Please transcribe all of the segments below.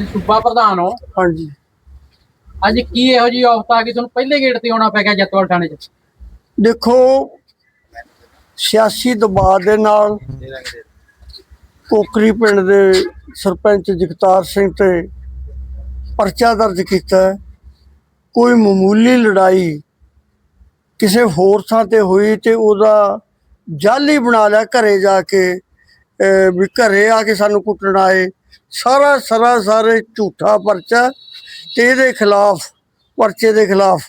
ਤੁਸੀਂ ਸੂਬਾ ਪ੍ਰਧਾਨ ਹੋ। ਹਾਂਜੀ। ਅੱਜ ਕੀ ਇਹੋ ਜਿਹੀ ਔਫਤ ਆ ਗਈ ਤੁਹਾਨੂੰ ਪਹਿਲੇ ਗੇਟ ਤੇ ਆਉਣਾ ਪੈ ਗਿਆ ਜੱਤਵਾਲ ਥਾਣੇ 'ਚ? ਦੇਖੋ ਸਿਆਸੀ ਦਬਾਅ ਦੇ ਨਾਲ ਕੋਕਰੀ ਪਿੰਡ ਦੇ ਸਰਪੰਚ ਜਗਤਾਰ ਸਿੰਘ ਤੇ ਪਰਚਾ ਦਰਜ ਕੀਤਾ। ਕੋਈ ਮਾਮੂਲੀ ਲੜਾਈ ਕਿਸੇ ਹੋਰ ਥਾਂ ਤੇ ਹੋਈ ਤੇ ਉਹਦਾ ਜਾਲੀ ਬਣਾ ਲਿਆ ਘਰੇ ਜਾ ਕੇ ਵੀ ਘਰੇ ਆ ਕੇ ਸਾਨੂੰ ਕੁੱਟਣ ਆਏ। ਸਾਰਾ ਸਾਰਾ ਸਾਰੇ ਝੂਠਾ ਪਰਚਾ ਤੇ ਇਹਦੇ ਖਿਲਾਫ, ਪਰਚੇ ਦੇ ਖਿਲਾਫ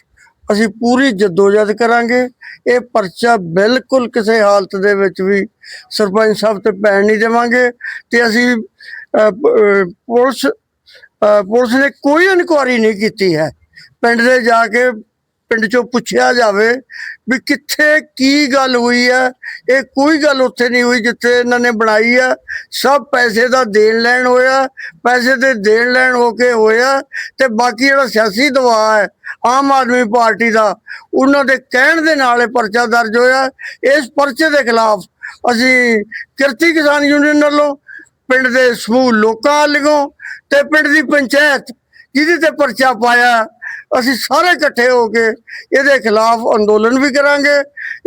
ਅਸੀਂ ਪੂਰੀ ਜਦੋਜਦ ਕਰਾਂਗੇ। ਇਹ ਪਰਚਾ ਬਿਲਕੁਲ ਕਿਸੇ ਹਾਲਤ ਦੇ ਵਿੱਚ ਵੀ ਸਰਪੰਚ ਸਾਹਿਬ ਤੇ ਪੈਣ ਨਹੀਂ ਦੇਵਾਂਗੇ ਤੇ ਅਸੀਂ ਪੁਲਿਸ ਪੁਲਿਸ ਨੇ ਕੋਈ ਇਨਕੁਆਰੀ ਨਹੀਂ ਕੀਤੀ ਹੈ। ਪਿੰਡ ਦੇ ਜਾ ਕੇ ਪਿੰਡ ਚੋਂ ਪੁੱਛਿਆ ਜਾਵੇ ਵੀ ਕਿੱਥੇ ਕੀ ਗੱਲ ਹੋਈ ਹੈ, ਇਹ ਕੋਈ ਗੱਲ ਉੱਥੇ ਨਹੀਂ ਹੋਈ ਜਿੱਥੇ ਇਹਨਾਂ ਨੇ ਬਣਾਈ ਹੈ। ਸਭ ਪੈਸੇ ਦਾ ਦੇਣ ਲੈਣ ਹੋਇਆ, ਪੈਸੇ ਦੇ ਦੇਣ ਲੈਣ ਹੋ ਕੇ ਹੋਇਆ ਤੇ ਬਾਕੀ ਜਿਹੜਾ ਸਿਆਸੀ ਦਬਾਅ ਹੈ, ਆਮ ਆਦਮੀ ਪਾਰਟੀ ਦਾ, ਉਹਨਾਂ ਦੇ ਕਹਿਣ ਦੇ ਨਾਲ ਇਹ ਪਰਚਾ ਦਰਜ ਹੋਇਆ। ਇਸ ਪਰਚੇ ਦੇ ਖਿਲਾਫ ਅਸੀਂ ਕਿਰਤੀ ਕਿਸਾਨ ਯੂਨੀਅਨ ਵੱਲੋਂ ਪਿੰਡ ਦੇ ਸਮੂਹ ਲੋਕਾਂ ਵੱਲੋਂ ਤੇ ਪਿੰਡ ਦੀ ਪੰਚਾਇਤ ਜਿਹਦੇ ਤੇ ਪਰਚਾ ਪਾਇਆ ਅਸੀਂ ਸਾਰੇ ਇਕੱਠੇ ਹੋ ਕੇ ਇਹਦੇ ਖਿਲਾਫ ਅੰਦੋਲਨ ਵੀ ਕਰਾਂਗੇ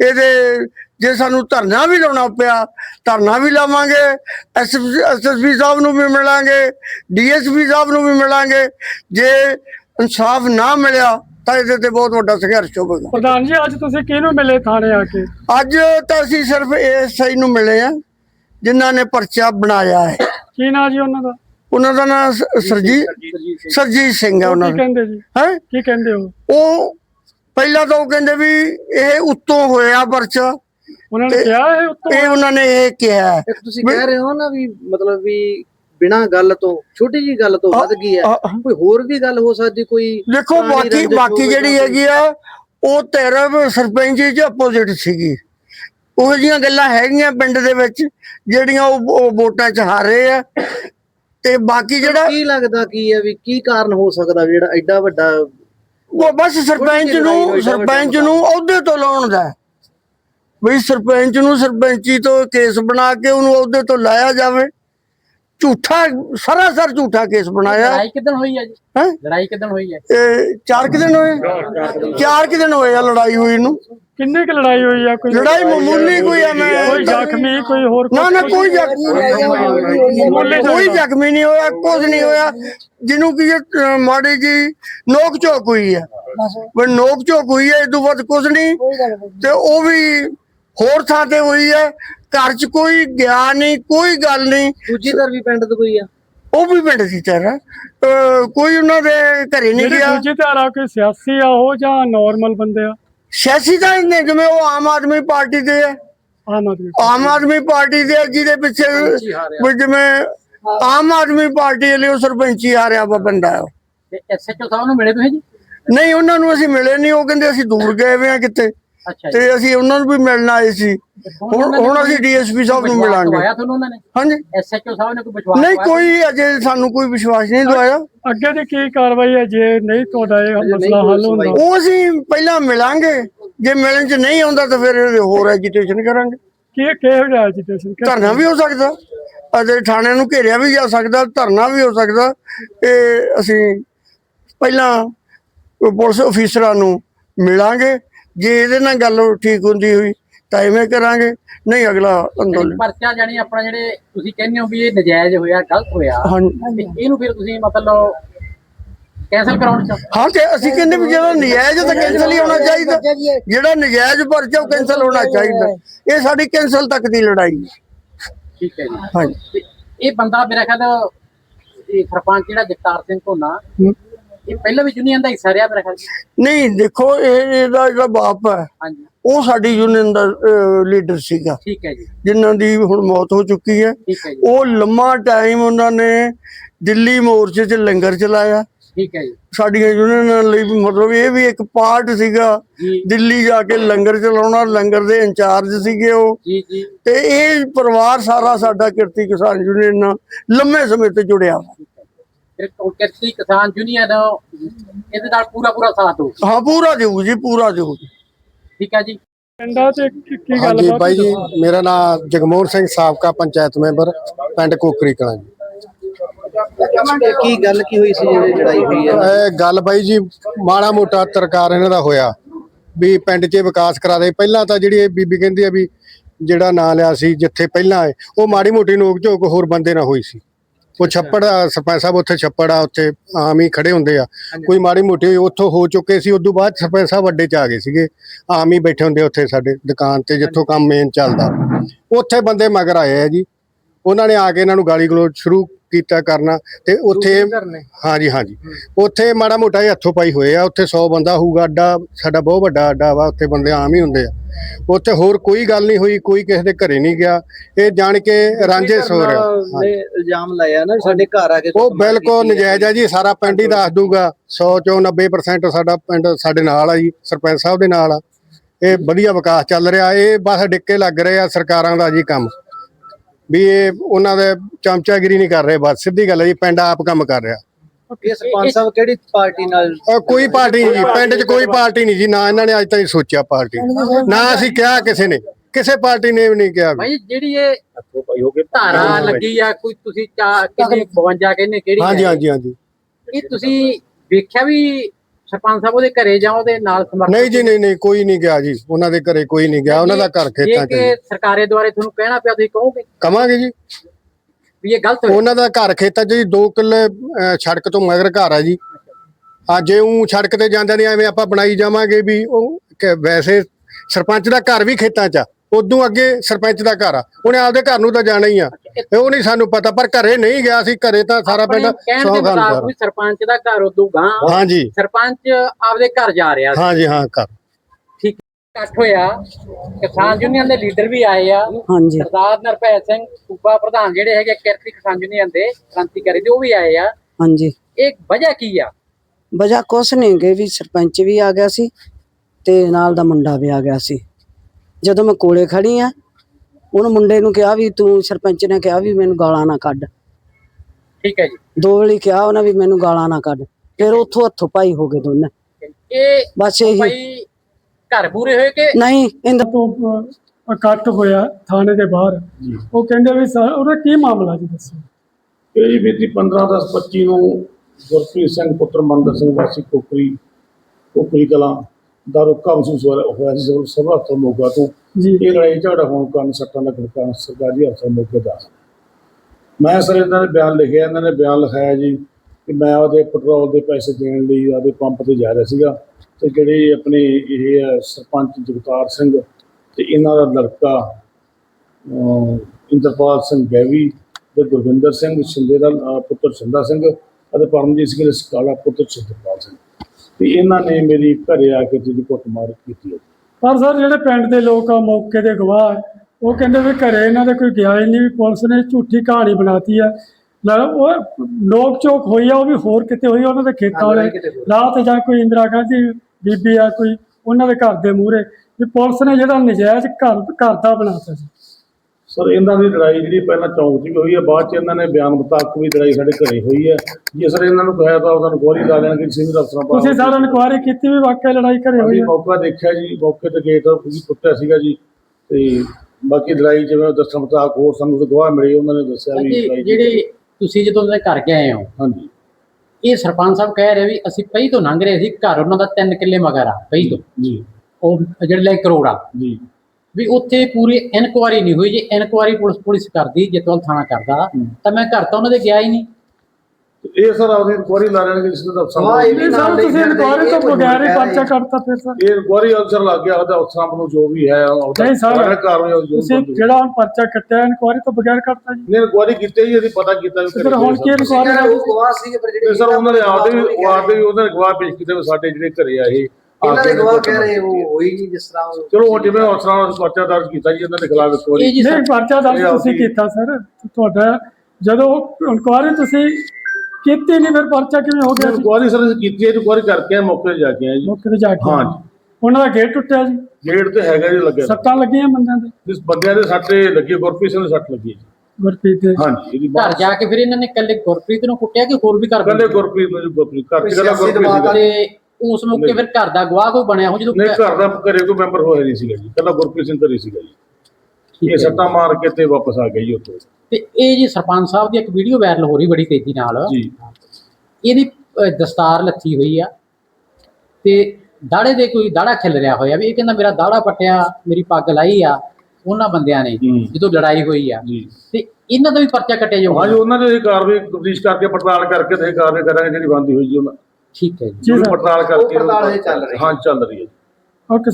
ਇਹਦੇ ਜੇ ਸਾਨੂੰ ਧਰਨਾ ਵੀ ਲਾਉਣਾ ਪਿਆ ਧਰਨਾ ਵੀ ਲਾਵਾਂਗੇ ਐਸਐਸਪੀ ਸਾਹਿਬ ਨੂੰ ਵੀ ਮਿਲਾਂਗੇ ਡੀਐਸਪੀ ਸਾਹਿਬ ਨੂੰ ਵੀ ਮਿਲਾਂਗੇ ਜੇ ਇਨਸਾਫ ਨਾ ਮਿਲਿਆ ਤਾਂ ਇਹਦੇ ਤੇ ਬਹੁਤ ਵੱਡਾ ਸੰਘਰਸ਼ ਹੋਵੇਗਾ। ਪ੍ਰਧਾਨ ਜੀ ਅੱਜ ਤੁਸੀਂ ਕਿਹਨੂੰ ਮਿਲੇ ਥਾਣੇ ਆ ਕੇ? ਅੱਜ ਤਾਂ ਅਸੀਂ ਸਿਰਫ ਐਸਆਈ ਨੂੰ ਮਿਲੇ ਆ ਜਿਨ੍ਹਾਂ ਨੇ ਪਰਚਾ ਬਣਾਇਆ ਹੈ। ਕੀ ਨਾਂ ਜੀ ਉਹਨਾਂ ਦਾ? ਉਹਨਾਂ ਦਾ ਨਾਮ ਸਰਜੀਤ ਸਰਜੀਤ ਸਿੰਘ ਹੈ ਉਹਨਾਂ ਕੀ ਦਾ। ਕਹਿੰਦੇ ਜੀ? ਹੈ? ਕੀ ਕਹਿੰਦੇ ਹੋ ਉਹ ਪਹਿਲਾਂ ਤਾਂ ਉਹ ਕਹਿੰਦੇ ਵੀ ਇਹ ਉੱਤੋਂ ਹੋਇਆ ਪਰਚਾ। ਉਹਨਾਂ ਨੇ ਕਿਹਾ ਇਹ ਉੱਤੋਂ ਇਹ ਉਹਨਾਂ ਨੇ ਇਹ ਕਿਹਾ। ਹੈ। ਇੱਕ ਤੁਸੀਂ ਕਹਿ ਰਹੇ ਹੋ ਨਾ ਵੀ ਮਤਲਬ ਵੀ ਬਿਨਾਂ ਗੱਲ ਤੋਂ ਛੋਟੀ ਜੀ ਗੱਲ ਤੋਂ ਵੱਧ ਗਈ ਹੈ। ਕੋਈ ਹੋਰ ਵੀ ਗੱਲ ਹੋ ਸਕਦੀ ਕੋਈ ਦੇਖੋ ਬਾਕੀ ਬਾਕੀ ਜਿਹੜੀ ਜਾਂ ਹੈਗੀ ਆ ਉਹ ਧਿਰ ਸਰਪੰਚੀ ਚ ਆਪੋਜ਼ਿਟ ਸੀਗੀ। ਉਹ ਜੀਆਂ ਗੱਲਾਂ ਹੈਗੀਆਂ ਪਿੰਡ ਦੇ ਵਿੱਚ ਜਿਹੜੀਆਂ ਉਹ ਉਹ ਵੋਟਾਂ ਚ ਹਾਰੇ ਆ। ਤੇ ਬਾਕੀ ਜਿਹੜਾ ਕੀ ਲੱਗਦਾ ਕੀ ਹੈ ਵੀ ਕੀ ਕਾਰਨ ਹੋ ਸਕਦਾ ਵੀ ਜਿਹੜਾ ਐਡਾ ਵੱਡਾ ਉਹ ਬਸ ਸਰਪੰਚ ਨੂੰ ਸਰਪੰਚ ਨੂੰ ਅਹੁਦੇ ਤੋਂ ਲਾਉਣ ਦਾ। ਵੀ ਸਰਪੰਚ ਨੂੰ ਸਰਪੰਚੀ ਤੋਂ ਕੇਸ ਬਣਾ ਕੇ ਉਹਨੂੰ ਅਹੁਦੇ ਤੋਂ ਲਾਇਆ ਜਾਵੇ। ਝੂਠਾ ਸਰਾਸਰ ਝੂਠਾ ਕੇਸ ਬਣਾਇਆ। ਲੜਾਈ ਕਿਦਨ ਹੋਈ ਹੈ ਜੀ? ਹੈ? ਲੜਾਈ ਕਿਦਨ ਹੋਈ ਹੈ? ਇਹ ਚਾਰ ਕਿ ਦਿਨ ਹੋਏ। ਚਾਰ ਕਿ ਦਿਨ ਹੋਏ ਆ ਲੜਾਈ ਹੋਈ ਨੂੰ। ਕਿੰਨੇ ਕੁ ਲੜਾਈ ਹੋਈ ਆ ਕੋਈ? ਲੜਾਈ ਮਾਮੂਲੀ ਕੋਈ ਐਵੇਂ ਕੋਈ ਜ਼ਖਮੀ ਕੋਈ ਹੋਰ ਨਾ ਨਾ ਕੋਈ ਜ਼ਖਮੀ ਕੋਈ ਜ਼ਖਮੀ ਨਹੀਂ ਹੋਇਆ ਕੁਝ ਨਹੀਂ ਹੋਇਆ। ਜਿਹਨੂੰ ਕੀ ਮਾੜੀ ਜੀ ਨੋਕ ਝੋਕ ਹੋਈ ਹੈ ਪਰ ਨੋਕ ਝੋਕ ਹੋਈ ਹੈ ਇਦੋਂ ਵੱਧ ਕੁਝ ਨਹੀਂ। ਤੇ ਉਹ ਵੀ ਹੋਰ ਥਾਂ ਤੇ ਹੋਈ ਹੈ ਘਰ 'ਚ ਕੋਈ ਗਿਆ ਨਹੀਂ ਕੋਈ ਗੱਲ ਨਹੀਂ। ਦੂਜੀ ਧਰ ਵੀ ਪਿੰਡ ਤੋਂ ਕੋਈ ਆ? ਉਹ ਵੀ ਪਿੰਡ ਦੀ ਤਰ੍ਹਾਂ ਅਹ, ਕੋਈ ਉਹਨਾਂ ਦੇ ਘਰੇ ਨਹੀਂ ਜਿਹੜੇ ਗਿਆ। ਦੂਜੀ ਧਾਰਾ ਕੋਈ ਸਿਆਸੀ ਆ ਉਹ ਜਾਂ ਨਾਰਮਲ ਬੰਦੇ ਆ? ਸਿਆਸੀ ਤਾਂ ਨੇ ਜਿਵੇਂ ਉਹ ਆਮ ਆਦਮੀ ਪਾਰਟੀ ਦੇ ਹੈ ਆਮ ਆਦਮੀ ਆਮ ਆਦਮੀ ਪਾਰਟੀ ਦੇ ਆ ਜਿਹਦੇ ਪਿੱਛੇ ਵੀ ਜਿਵੇਂ ਆਮ ਆਦਮੀ ਪਾਰਟੀ ਵਾਲੇ ਉਹ ਸਰਪੰਚੀ ਆ ਰਿਹਾ ਵਾ ਬੰਦਾ ਉਹ। ਤੇ ਐਸਐਚਓ ਸਾਹਿਬ ਨੂੰ ਮਿਲੇ ਤੁਸੀਂ ਜੀ? ਨਹੀਂ ਉਹਨਾਂ ਨੂੰ ਅਸੀਂ ਮਿਲੇ ਨਹੀਂ ਉਹ ਕਹਿੰਦੇ ਅਸੀਂ ਦੂਰ ਗਏ ਹੋਏ ਆ ਕਿਤੇ। ਤੇ ਅਸੀਂ ਉਹਨਾਂ ਨੂੰ ਵੀ ਮਿਲਣ ਆਏ ਸੀ। ਹੁਣ ਹੁਣ ਅਸੀਂ ਡੀਐਸਪੀ ਸਾਹਿਬ ਨੂੰ ਮਿਲਾਂਗੇ। ਦਵਾਇਆ ਤੁਹਾਨੂੰ ਉਹਨਾਂ ਨੇ? ਹਾਂਜੀ। ਐਸਐਚਓ ਸਾਹਿਬ ਨੇ ਕੋਈ ਵਿਸ਼ਵਾਸ ਨਹੀਂ? ਕੋਈ ਅਜੇ ਸਾਨੂੰ ਕੋਈ ਵਿਸ਼ਵਾਸ ਨਹੀਂ ਦਵਾਇਆ। ਅੱਗੇ ਦੀ ਕੀ ਕਾਰਵਾਈ ਹੈ ਜੇ ਨਹੀਂ ਤੁਹਾਡਾ ਇਹ ਮਸਲਾ ਹੱਲ ਹੁੰਦਾ? ਉਹ ਅਸੀਂ ਪਹਿਲਾਂ ਮਿਲਾਂਗੇ। ਜੇ ਮਿਲਣ ਚ ਨਹੀਂ ਆਉਂਦਾ ਤਾਂ ਫਿਰ ਹੋਰ ਐਜੀਟੇਸ਼ਨ ਕਰਾਂਗੇ। ਕੀ ਕਿਹੋ ਜਿਹਾ ਐਜੀਟੇਸ਼ਨ ਧਰਨਾ ਵੀ ਹੋ ਸਕਦਾ। ਅਤੇ ਥਾਣੇ ਨੂੰ ਘੇਰਿਆ ਵੀ ਜਾ ਸਕਦਾ ਧਰਨਾ ਵੀ ਹੋ ਸਕਦਾ। ਇਹ ਅਸੀਂ ਪਹਿਲਾਂ ਪੁਲਿਸ ਅਫੀਸਰਾਂ ਨੂੰ ਮਿਲਾਂਗੇ। ਜੇ ਇਹਦੇ ਨਾਲ ਗੱਲ ਠੀਕ ਹੁੰਦੀ ਹੋਈ ਤਾਂ ਐਵੇਂ ਕਰਾਂਗੇ ਨਹੀਂ ਅਗਲਾ ਅੰਦੋਲਨ। ਪਰਚਾ ਜਾਨੀ ਆਪਣਾ ਜਿਹੜੇ ਤੁਸੀਂ ਕਹਿੰਦੇ ਹੋ ਵੀ ਇਹ ਨਜਾਇਜ਼ ਹੋਇਆ ਗਲਤ ਹੋਇਆ ਹਾਂ ਇਹਨੂੰ ਫਿਰ ਤੁਸੀਂ ਮਤਲਬ ਕੈਨਸਲ ਕਰਾਉਣ ਚ ਹਾਂ ਤੇ ਅਸੀਂ ਕਹਿੰਦੇ ਵੀ ਜਿਹੜਾ ਨਜਾਇਜ਼ ਤਾਂ ਕੈਂਸਲ ਹੀ ਹੋਣਾ ਚਾਹੀਦਾ। ਜਿਹੜਾ ਨਜਾਇਜ਼ ਪਰਚਾ ਉਹ ਕੈਂਸਲ ਹੋਣਾ ਚਾਹੀਦਾ। ਇਹ ਸਾਡੀ ਕੈਂਸਲ ਤੱਕ ਦੀ ਲੜਾਈ ਹੈ। ਠੀਕ ਹੈ ਜੀ। ਤੇ ਇਹ ਬੰਦਾ ਮੇਰਾ ਖਿਆਲ ਇਹ ਸਰਪੰਚ ਜਿਹੜਾ ਜਗਤਾਰ ਸਿੰਘ ਧੋਨਾ ਇਹ ਪਹਿਲਾਂ ਵੀ ਯੂਨੀਅਨ ਦਾ ਹਿੱਸਾ ਰਿਹਾ ਮੇਰਾ ਖਿਆਲ ਨਹੀਂ ਦੇਖੋ ਇਹ ਇਹਦਾ ਜਿਹੜਾ ਬਾਪ ਹੈ ਹਾਂਜੀ। ਉਹ ਸਾਡੀ ਯੂਨੀਅਨ ਦਾ ਲੀਡਰ ਸੀਗਾ। ਠੀਕ ਹੈ ਜੀ। ਜਿਨ੍ਹਾਂ ਦੀ ਹੁਣ ਮੌਤ ਹੋ ਚੁੱਕੀ ਹੈ। ਉਹ ਲੰਮਾ ਟਾਈਮ ਉਹਨਾਂ ਨੇ ਦਿੱਲੀ ਮੋਰਚੇ 'ਚ ਲੰਗਰ ਚਲਾਇਆ। ਠੀਕ ਹੈ ਜੀ। ਸਾਡੀਆਂ ਯੂਨੀਅਨਾਂ ਲਈ ਵੀ ਮਤਲਬ ਇਹ ਵੀ ਇੱਕ ਪਾਰਟ ਸੀਗਾ। ਦਿੱਲੀ ਜਾ ਕੇ ਲੰਗਰ ਚਲਾਉਣਾ ਲੰਗਰ ਦੇ ਇੰਚਾਰਜ ਸੀਗੇ ਉਹ। ਜੀ ਜੀ। ਤੇ ਇਹ ਪਰਿਵਾਰ ਸਾਰਾ ਸਾਡਾ ਕਿਰਤੀ ਕਿਸਾਨ ਯੂਨੀਅਨ ਨਾਲ ਲੰਮੇ ਸਮੇਂ ਤੋਂ ਜੁੜਿਆ। ਕਿਰਤੀ ਕਿਸਾਨ ਯੂਨੀਅਨ ਇਹਦੇ ਨਾਲ ਪੂਰਾ ਪੂਰਾ ਸਾਥ ਹੋ ਹਾਂ ਪੂਰਾ ਦੇਊ ਜੀ ਪੂਰਾ ਦੇਊ ਠੀਕ ਹੈ ਜੀ। ਪਿੰਡਾਂ 'ਚ ਕੀ ਕੀ ਹਾਂਜੀ ਗੱਲ ਬਾਈ ਜੀ ਮੇਰਾ ਨਾਮ ਜਗਮੋਹਨ ਸਿੰਘ ਸਾਬਕਾ ਪੰਚਾਇਤ ਮੈਂਬਰ ਪਿੰਡ ਕੋਕਰੀ ਕਲਾਂ ਜੀ। ਕੀ ਗੱਲ ਕੀ ਹੋਈ ਸੀ ਜਿਹੜੀ ਲੜਾਈ ਹੋਈ ਹੈ? ਇਹ ਗੱਲ ਬਾਈ ਜੀ ਮਾੜਾ ਮੋਟਾ ਤਰਕਾਰ ਇਹਨਾਂ ਦਾ ਹੋਇਆ। ਵੀ ਪਿੰਡ 'ਚ ਵਿਕਾਸ ਕਰਾ ਦੇ। ਪਹਿਲਾਂ ਤਾਂ ਜਿਹੜੀ ਇਹ ਬੀਬੀ ਕਹਿੰਦੀ ਆ ਵੀ ਜਿਹੜਾ ਨਾਂ ਲਿਆ ਸੀ ਜਿੱਥੇ ਪਹਿਲਾਂ ਆਏ ਉਹ ਮਾੜੀ ਮੋਟੀ ਨੋਕ ਝੋਕ ਹੋਰ ਬੰਦੇ ਨਾਲ ਹੋਈ ਸੀ। ਉਹ ਛੱਪੜ ਆ, ਸਰਪੰਚ ਸਾਹਿਬ ਉੱਥੇ ਛੱਪੜ ਆ ਉੱਥੇ ਆਮ ਹੀ ਖੜੇ ਹੁੰਦੇ ਆ। ਕੋਈ ਮਾੜੀ ਮੋਟੀ ਹੋਈ, ਉੱਥੋਂ ਹੋ ਚੁੱਕੇ ਸੀ ਉਦੋਂ ਬਾਅਦ ਸਰਪੰਚ ਸਾਹਿਬ ਵੱਡੇ ਚ ਆ ਗਏ ਸੀਗੇ। ਆਮ ਹੀ ਬੈਠੇ ਹੁੰਦੇ ਉੱਥੇ ਸਾਡੇ ਦੁਕਾਨ ਤੇ ਜਿੱਥੋਂ ਕੰਮ ਮੇਨ ਚੱਲਦਾ। ਉੱਥੇ ਬੰਦੇ ਮਗਰ ਆਏ ਆ ਜੀ। ਉਹਨਾਂ ਨੇ ਆ ਕੇ ਇਹਨਾਂ ਨੂੰ ਗਾਲੀ ਗਲੋਚ ਸ਼ੁਰੂ ਕੀਤਾ ਕਰਨਾ ਤੇ ਉੱਥੇ ਹਾਂਜੀ ਹਾਂਜੀ। ਉੱਥੇ ਮਾੜਾ ਮੋਟਾ ਹੱਥੋਂ ਪਾਈ ਹੋਏ ਆ ਉੱਥੇ 100 ਬੰਦਾ ਹੋਊਗਾ ਅੱਡਾ ਸਾਡਾ ਬਹੁਤ ਵੱਡਾ ਅੱਡਾ ਵਾ ਉੱਥੇ ਬੰਦੇ ਆਮ ਹੀ ਹੁੰਦੇ ਆ। ਉੱਥੇ ਹੋਰ ਕੋਈ ਗੱਲ ਨਹੀਂ ਹੋਈ ਕੋਈ ਕਿਸੇ ਦੇ ਘਰੇ ਨਹੀਂ ਗਿਆ। ਇਹ ਜਾਣ ਕੇ ਰਾਂਝੇ ਸੋ ਰਿਹਾ। ਨੇ ਇਲਜ਼ਾਮ ਲਾਇਆ ਨਾ ਸਾਡੇ ਘਰ ਆ ਕੇ ਉਹ ਬਿਲਕੁਲ ਨਜਾਇਜ਼ ਆ ਜੀ ਸਾਰਾ ਪਿੰਡ ਹੀ ਦੱਸ ਦੂਗਾ। 100 ਚੋਂ 90% ਸਾਡਾ ਪਿੰਡ ਸਾਡੇ ਨਾਲ ਆ ਜੀ ਸਰਪੰਚ ਸਾਹਿਬ ਦੇ ਨਾਲ ਆ। ਇਹ ਵਧੀਆ ਵਿਕਾਸ ਚੱਲ ਰਿਹਾ ਇਹ ਬਸ ਡਿੱਕੇ ਲੱਗ ਰਹੇ ਆ ਸਰਕਾਰਾਂ ਦਾ ਜੀ ਕੰਮ। ਵੀ ਇਹ ਉਹਨਾਂ ਦੇ ਚਮਚਾਗਿਰੀ ਨਹੀਂ ਕਰ ਰਹੇ ਬਸ ਸਿੱਧੀ ਗੱਲ ਹੈ ਜੀ ਪਿੰਡ ਆਪ ਕੰਮ ਕਰ ਰਿਹਾ ਇਹ ਸਰਪੰਚ ਸਾਹਿਬ ਕਿਹੜੀ ਪਾਰਟੀ ਨਾਲ ਅਹ ਕੋਈ ਪਾਰਟੀ ਨਹੀਂ ਜੀ ਪਿੰਡ 'ਚ ਕੋਈ ਪਾਰਟੀ ਨਹੀਂ ਜੀ ਨਾ ਇਹਨਾਂ ਨੇ ਅੱਜ ਤਾਈਂ ਸੋਚਿਆ ਪਾਰਟੀ ਨਾ ਅਸੀਂ ਕਿਹਾ ਕਿਸੇ ਨੇ ਕਿਸੇ ਪਾਰਟੀ ਨੇ ਵੀ ਨਹੀਂ ਕਿਹਾ ਵੀ। ਭਾਈ ਜਿਹੜੀ ਇਹ ਧਾਰਾ ਲੱਗੀ ਆ ਕੋਈ ਤੁਸੀਂ ਚਾ ਕਿੰਨੇ 52 ਕਹਿੰਦੇ ਕਿਹੜੀ ਹਾਂਜੀ ਹੈ? ਹਾਂਜੀ ਹਾਂਜੀ ਇਹ ਤੁਸੀਂ ਵੇਖਿਆ ਵੀ ਸਰਪੰਚ ਸਾਹਿਬ ਉਹਦੇ ਘਰੇ ਜਾਂ ਉਹਦੇ ਨਾਲ ਸਮਰਥਨ ਨਹੀਂ ਜੀ ਨਹੀਂ ਨਹੀਂ ਕੋਈ ਨਹੀਂ ਗਿਆ ਜੀ। ਉਹਨਾਂ ਦੇ ਘਰੇ ਕੋਈ ਨਹੀਂ ਗਿਆ। ਉਹਨਾਂ ਦਾ ਘਰ ਖੇਤਾਂ 'ਚ ਕਿ ਜੀ। ਸਰਕਾਰੇ ਦੁਆਰੇ ਤੁਹਾਨੂੰ ਕਹਿਣਾ ਪਿਆ ਤੁਸੀਂ ਕਹੋਗੇ? ਕਵਾਂਗੇ ਜੀ। ਵੀ ਇਹ ਗਲਤ ਹੋਇਆ। ਉਹਨਾਂ ਦਾ ਘਰ ਖੇਤਾਂ 'ਚ ਜੀ 2 ਕਿੱਲੇ ਅਹ, ਸੜਕ ਤੋਂ ਮਗਰ ਘਰ ਆ ਜੀ। ਆ ਜੇ ਉਹ ਸੜਕ ਤੇ ਜਾਂਦੇ ਨੇ ਐਵੇਂ ਆਪਾਂ ਬਣਾਈ ਜਾਵਾਂਗੇ ਵੀ ਉਹ ਕਿ ਵੈਸੇ ਸਰਪੰਚ ਦਾ ਘਰ ਵੀ ਖੇਤਾਂ 'ਚ ਆ। ਉਦੋਂ ਅੱਗੇ ਸਰਪੰਚ ਦਾ ਘਰ ਆ। ਉਹਨੇ ਆਪਦੇ ਘਰ ਨੂੰ ਤਾਂ ਜਾਣਾ ਹੀ ਆ। ਇਹ ਉਹ ਨਹੀਂ ਸਾਨੂੰ ਪਤਾ ਪਰ ਘਰੇ ਨਹੀਂ ਗਿਆ ਸੀ ਘਰੇ ਤਾਂ ਸਾਰਾ ਪਿੰਡ ਆਪਣੇ ਕਹਿਣ ਸੌ ਦੇ ਗੱਲ ਮੁਤਾਬਕ ਕਰ ਵੀ ਸਰਪੰਚ ਦਾ ਘਰ ਉਦੋਂ ਗਾਂ ਹਾਂਜੀ। ਸਰਪੰਚ ਆਪਦੇ ਘਰ ਜਾ ਰਿਹਾ ਸੀ। ਹਾਂਜੀ ਹਾਂ ਘਰ। ਠੀਕ ਇਕੱਠ ਹੋਇਆ। ਕਿਸਾਨ ਯੂਨੀਅਨ ਦੇ ਲੀਡਰ ਵੀ ਆਏ ਆ। ਹਾਂਜੀ। ਸਰਦਾਰ ਨਰਭੈ ਸਿੰਘ ਸੂਬਾ ਪ੍ਰਧਾਨ ਜਿਹੜੇ ਹੈਗੇ ਕਿਰਤੀ ਕਿਸਾਨ ਯੂਨੀਅਨ ਦੇ ਕ੍ਰਾਂਤੀਕਾਰੀ ਦੇ ਉਹ ਵੀ ਆਏ ਆ। ਹਾਂਜੀ। ਇਹ ਵਜ੍ਹਾ ਕੀ ਆ? ਵਜ੍ਹਾ ਕੁਛ ਨਹੀਂ ਗਏ ਵੀ ਸਰਪੰਚ ਵੀ ਆ ਗਿਆ ਸੀ ਤੇ ਨਾਲ ਦਾ ਮੁੰਡਾ ਵੀ ਆ ਗਿਆ ਸੀ। ਜਦੋਂ ਮੈਂ ਕੋਲੇ ਖੜੀ ਆ ਉਹਨੂੰ ਮੁੰਡੇ ਨੂੰ ਕਿਹਾ ਵੀ ਤੂੰ ਸਰਪੰਚ ਨੇ ਕਿਹਾ ਵੀ ਮੈਨੂੰ ਗਾਲਾਂ ਨਾ ਕੱਢ। ਠੀਕ ਹੈ ਜੀ। ਦੋ ਵਾਰੀ ਕਿਹਾ ਉਹਨਾਂ ਵੀ ਮੈਨੂੰ ਗਾਲਾਂ ਨਾ ਕੱਢ। ਫਿਰ ਉੱਥੋਂ ਹੱਥੋਂ ਪਾਈ ਹੋ ਗਏ ਦੋਨੇ। ਇਹ ਬਸ ਇਹੀ। ਭਾਈ ਘਰ ਪੂਰੇ ਹੋਏ ਕਿ ਨਹੀਂ ਇੰਦ ਤੋਂ ਇਕੱਠ ਹੋਇਆ ਥਾਣੇ ਦੇ ਬਾਹਰ। ਉਹ ਕਹਿੰਦੇ ਵੀ ਉਹਦਾ ਕੀ ਮਾਮਲਾ ਜੀ ਦੱਸੋ। ਇਹ ਜੀ ਬੀਤੀ 15 10 25 ਨੂੰ ਗੁਰਪ੍ਰੀਤ ਸਿੰਘ ਪੁੱਤਰ ਮੰਦਰ ਸਿੰਘ ਵਾਸੀ ਕੋਕਰੀ ਕੋਕਰੀ ਕਲਾਂ ਦਾ ਰੁਕਾ ਮਹਿਸੂਸ ਹੋਇਆ ਸੀ ਸਿਵਲ ਸਭਾ ਤੋਂ ਮੋਗਾ ਤੋਂ ਜੀ। ਇਹ ਲੜਾਈ ਝਗੜਾ ਹੋਣ ਕਾਰਨ ਸੱਟਾਂ ਲੱਗਣ ਕਾਰਨ ਸਰਕਾਰੀ ਹਸਪਤਾਲ ਮੋਗੇ ਦਾ। ਮੈਂ ਸਰ ਇਹਨਾਂ ਨੇ ਬਿਆਨ ਲਿਖਿਆ ਇਹਨਾਂ ਨੇ ਬਿਆਨ ਲਿਖਾਇਆ ਜੀ ਕਿ ਮੈਂ ਉਹਦੇ ਪੈਟਰੋਲ ਦੇ ਪੈਸੇ ਦੇਣ ਲਈ ਉਹਦੇ ਪੰਪ ਤੇ ਜਾ ਰਿਹਾ ਸੀਗਾ ਤੇ ਜਿਹੜੇ ਆਪਣੇ ਇਹ ਹੈ ਸਰਪੰਚ ਜਗਤਾਰ ਸਿੰਘ ਤੇ ਇਹਨਾਂ ਦਾ ਲੜਕਾ ਇੰਦਰਪਾਲ ਸਿੰਘ ਗੈਵੀ ਤੇ ਗੁਰਵਿੰਦਰ ਸਿੰਘ ਸ਼ਿੰਦੇ ਦਾ ਪੁੱਤਰ ਸਿੰਦਾ ਸਿੰਘ ਅਤੇ ਪਰਮਜੀਤ ਸਿੰਘ ਸਕਾਲਾ ਪੁੱਤਰ ਸਿੰਦਰਪਾਲ ਸਿੰਘ। ਤੇ ਇਹਨਾਂ ਨੇ ਮੇਰੀ ਘਰੇ ਆ ਕੇ ਜਿਹੜੀ ਕੁੱਟਮਾਰ ਕੀਤੀ ਹੈ। ਪਰ ਸਰ ਜਿਹੜੇ ਪਿੰਡ ਦੇ ਲੋਕ ਆ ਮੌਕੇ ਦੇ ਗਵਾਹ ਹੈ, ਉਹ ਕਹਿੰਦੇ ਵੀ ਘਰੇ ਇਹਨਾਂ ਦੇ ਕੋਈ ਗਿਆ ਹੀ ਨਹੀਂ ਵੀ ਪੁਲਿਸ ਨੇ ਝੂਠੀ ਕਹਾਣੀ ਬਣਾਤੀ ਹੈ ਲੈ ਉਹ ਲੋਕ ਚੋਕ ਹੋਈ ਆ ਉਹ ਵੀ ਹੋਰ ਕਿਤੇ ਹੋਈ ਆ, ਉਹਨਾਂ ਦੇ ਖੇਤਾਂ ਵਾਲੇ ਰਾਤ ਜਾਂ ਕੋਈ ਇੰਦਰਾ ਗਾਂਧੀ ਬੀਬੀ ਆ ਕੋਈ ਉਹਨਾਂ ਦੇ ਘਰ ਦੇ ਮੂਹਰੇ ਵੀ ਪੁਲਿਸ ਨੇ ਜਿਹੜਾ ਨਜਾਇਜ਼ ਘਰ ਘਰ ਦਾ ਬਣਾਤਾ ਸੀ। ਸਰ ਇਹਨਾਂ ਦੀ ਲੜਾਈ ਜਿਹੜੀ ਪਹਿਲਾਂ ਚੌਂਕ 'ਚ ਵੀ ਹੋਈ ਹੈ ਬਾਅਦ 'ਚ ਇਹਨਾਂ ਨੇ ਬਿਆਨ ਮੁਤਾਬਕ ਵੀ ਲੜਾਈ ਸਾਡੇ ਘਰੇ ਹੋਈ ਹੈ। ਜੇ ਸਰ ਇਹਨਾਂ ਨੂੰ ਕਿਹਾ ਤਾਂ ਉਹਨਾਂ ਨੂੰ ਗੋਲੀ ਲਾ ਲੈਣਗੇ ਸਿਵਲ ਅਫਸਰਾਂ ਪਾਸ ਤੁਸੀਂ ਸਾਰਾ ਇਨਕੁਆਇਰੀ ਕੀਤੀ ਵੀ ਵਾਕਿਆ ਲੜਾਈ ਘਰੇ ਹੋਈ ਹੈ? ਮੌਕਾ ਦੇਖਿਆ ਜੀ ਮੌਕੇ ਤੇ ਗੇਟ ਵੀ ਟੁੱਟਿਆ ਸੀਗਾ ਜੀ ਤੇ ਬਾਕੀ ਲੜਾਈ ਜਿਵੇਂ ਦੱਸਣ ਮੁਤਾਬਕ ਹੋਰ ਸਾਨੂੰ ਤਾਂ ਗਵਾਹ ਮਿਲੇ ਉਹਨਾਂ ਨੇ ਦੱਸਿਆ ਵੀ ਲੜਾਈ ਜਿਹੜੀ ਤੁਸੀਂ ਜਦੋਂ ਉਹਦੇ ਘਰ ਗਏ ਹੋ ਹਾਂਜੀ। ਇਹ ਸਰਪੰਚ ਸਾਹਿਬ ਕਹਿ ਰਹੇ ਵੀ ਅਸੀਂ ਪਈ ਤੋਂ ਲੰਘ ਰਹੇ ਸੀ ਘਰ ਉਹਨਾਂ ਦਾ 3 ਕਿੱਲੇ ਮਗਰ ਆ ਪਈ ਤੋਂ। ਜੀ। ਉਹ ਜਿਹੜੇ ਲੈ ਕਰੋੜ ਜੀ। ਵੀ ਉੱਥੇ ਪੂਰੀ ਇਨਕੁਆਰੀ ਨਹੀਂ ਹੋਈ ਜੇ। ਇਨਕੁਆਰੀ ਪੁਲਿਸ ਪੁਲਿਸ ਕਰਦੀ ਜਤਵਲ ਥਾਣਾ ਕਰਦਾ ਤਾਂ ਮੈਂ ਘਰ ਤਾਂ ਉਹਨਾਂ ਦੇ ਗਿਆ ਹੀ ਨਹੀਂ। ਇਹ ਸਰ ਆਪਦੀ ਇਨਕੁਆਰੀ ਲਾ ਲੈਣਗੇ ਜਿਸ ਦਾ ਅਫਸਰ ਹਾਂ, ਇਹ ਨਹੀਂ ਸਰ ਤੁਸੀਂ ਇਨਕੁਆਇਰੀ ਤੋਂ ਬਗੈਰ ਹੀ ਪਰਚਾ ਕੱਢਤਾ ਫਿਰ ਸਰ। ਇਹ ਇਨਕੁਆਰੀ ਅਫਸਰ ਲੱਗ ਗਿਆ ਉਹਦਾ ਅਫਸਰਾਂ ਨੂੰ ਜੋ ਵੀ ਹੈ ਉਹਦਾ ਨਹੀਂ ਸਰ, ਸਾਰਾ ਤੁਸੀਂ ਜਿਹੜਾ ਹੁਣ ਪਰਚਾ ਕੱਟਿਆ ਇਨਕੁਆਇਰੀ ਤੋਂ ਬਗੈਰ ਕੱਟਤਾ ਜੀ। ਨੇ ਇਨਕੁਆਰੀ ਕੀਤੀ ਜੀ ਅਸੀਂ ਪਤਾ ਕੀਤਾ ਵੀ ਫਿਰ ਹੁਣ ਕੀ ਇਨਕੁਆਇਰੀ ਉਹ ਹੋਈ? ਗਵਾਹ ਸੀਗੇ ਪਰ ਜਿਹੜੇ ਸਰ ਉਹਨਾਂ ਦੇ ਆਪਦੇ ਵੀ ਆਪਦੇ ਵੀ ਉਹਨਾਂ ਨੇ ਗਵਾਹ ਪੇਸ਼ ਕੀਤੇ ਸਾਡੇ ਜਿਹੜੇ ਘਰੇ ਆਏ। ਇਹਨਾਂ ਦੇ ਗਵਾਹ ਕਹਿ ਰਹੇ ਉਹ ਹੋਈ ਨਹੀਂ ਜਿਸ ਤਰ੍ਹਾਂ ਉਹ- ਚਲੋ ਹੁਣ ਜਿਵੇਂ ਅਫਸਰਾਂ ਨੇ ਪਰਚਾ ਦਰਜ ਕੀਤਾ ਜੀ ਉਹਨਾਂ ਦੇ ਖਿਲਾਫ ਇੱਕ ਵਾਰੀ। ਜੀ ਨਹੀਂ ਪਰਚਾ ਦਰਜ ਇਹ ਤੁਸੀਂ ਕੀਤਾ ਸਰ। ਤੁਹਾਡਾ ਜਦੋਂ ਇਨਕੁਆਇਰੀ ਤੁਸੀਂ ਕੀਤੀ ਨਹੀਂ ਫਿਰ ਪਰਚਾ ਕਿਵੇਂ ਹੋ ਗਿਆ ਜੀ? ਇਨਕੁਆਰੀ ਸਰ ਅਸੀਂ ਕੀਤੀ ਹੈ ਇਨਕੁਆਰੀ ਕਰਕੇ ਆਏ, ਮੌਕੇ ਤੇ ਜਾ ਕੇ ਆਏ ਜੀ। ਮੌਕੇ ਤੇ ਜਾ ਕੇ ਹਾਂ ਜੀ। ਉਹਨਾਂ ਦਾ ਗੇਟ ਟੁੱਟਿਆ ਜੀ। ਗੇਟ ਤੇ ਹੈਗਾ ਜੀ ਲੱਗਿਆ। ਸੱਟਾਂ ਲੱਗੀਆਂ ਬੰਦਿਆਂ ਦੇ। ਜਿਸ ਬੰਦਿਆਂ ਦੇ ਸੱਟੇ ਲੱਗੀ ਗੁਰਪ੍ਰੀਤ ਸਿੰਘ ਦੇ ਸੱਟ ਲੱਗੀ ਹੈ ਜੀ। ਗੁਰਪ੍ਰੀਤ ਦੇ। ਹਾਂਜੀ ਇਹਦੀ ਘਰ ਜਾ ਕੇ ਫਿਰ ਇਹਨਾਂ ਨੇ ਕੱਲੇ ਗੁਰਪ੍ਰੀਤ ਨੂੰ ਕੁੱਟਿਆ ਕਿ ਹੋਰ ਵੀ ਘਰ ਕੱਲੇ ਗੁਰਪ੍ਰੀਤ ਨੂੰ ਜੀ ਗੁਰਪ੍ਰੀਤ ਘਰ ਚ ਕੱਲਾ ਸਿਆਸੀ ਗੁਰਪ੍ਰੀਤ ਦਬਾਅ ਸੀਗਾ। ਤੇ ਉਸ ਮੌਕੇ ਫਿਰ ਘਰ ਦਾ ਗਵਾਹ ਕੋਈ ਬਣਿਆ ਹੋ ਜਦੋਂ ਨਹੀਂ ਘਰ ਦਾ ਘਰੇ ਕੋਈ ਮੈਂਬਰ ਹੋਇਆ ਨਹੀਂ ਸੀਗਾ ਜੀ। ਕੱਲਾ ਗੁਰਪ੍ਰੀਤ ਸਿੰਘ ਘਰੇ ਸੀਗਾ ਜੀ। ਇਹ ਸੱਟਾਂ ਮਾਰ ਕੇ ਤੇ ਵਾਪਸ ਆ ਜੀ ਉੱਥੋਂ। ਤੇ ਇਹ ਜੀ ਸਰਪੰਚ ਸਾਹਿਬ ਦੀ ਇੱਕ ਵੀਡੀਓ ਵਾਇਰਲ ਹੋ ਰਹੀ ਬੜੀ ਤੇਜ਼ੀ ਨਾਲ। ਜੀ। ਇਹਦੀ ਦਸਤਾਰ ਲੱਥੀ ਹੋਈ ਆ। ਤੇ ਦਾੜੇ ਦੇ ਕੋਈ ਦਾੜਾ ਖਿਲ ਰਿਹਾ ਹੋਇਆ ਵੀ ਇਹ ਕਹਿੰਦਾ ਮੇਰਾ ਦਾੜਾ ਪੱਟਿਆ ਮੇਰੀ ਪੱਗ ਲਾਈ ਆ ਉਹਨਾਂ ਬੰਦਿਆਂ ਨੇ ਜਦੋਂ ਲੜਾਈ ਹੋਈ ਆ। ਤੇ ਇਹਨਾਂ ਦਾ ਵੀ ਪਰਚਾ ਕੱਟਿਆ ਹਾਂ ਜੀ ਜਾਊਗਾ ਉਹਨਾਂ ਦੇ ਕਾਰਵਾਈ ਤਫਤੀਸ਼ ਕਰਕੇ ਪੜਤਾਲ ਕਰਕੇ ਤੇ ਕਾਰਵਾਈ ਕਰਾਂਗੇ ਜਿਹੜੀ ਬੰਦੀ ਹੋਈ ਜੀ ਉਹਨਾਂ ਠੀਕ ਹੈ ਜੀ। ਜੀ ਸਰ। ਪੜਤਾਲ ਕਰਕੇ ਪੜਤਾਲ ਹਜੇ ਚੱਲ ਰਹੀ ਹੈ। ਹਾਂ ਚੱਲ ਰਹੀ ਹੈ ਓਕੇ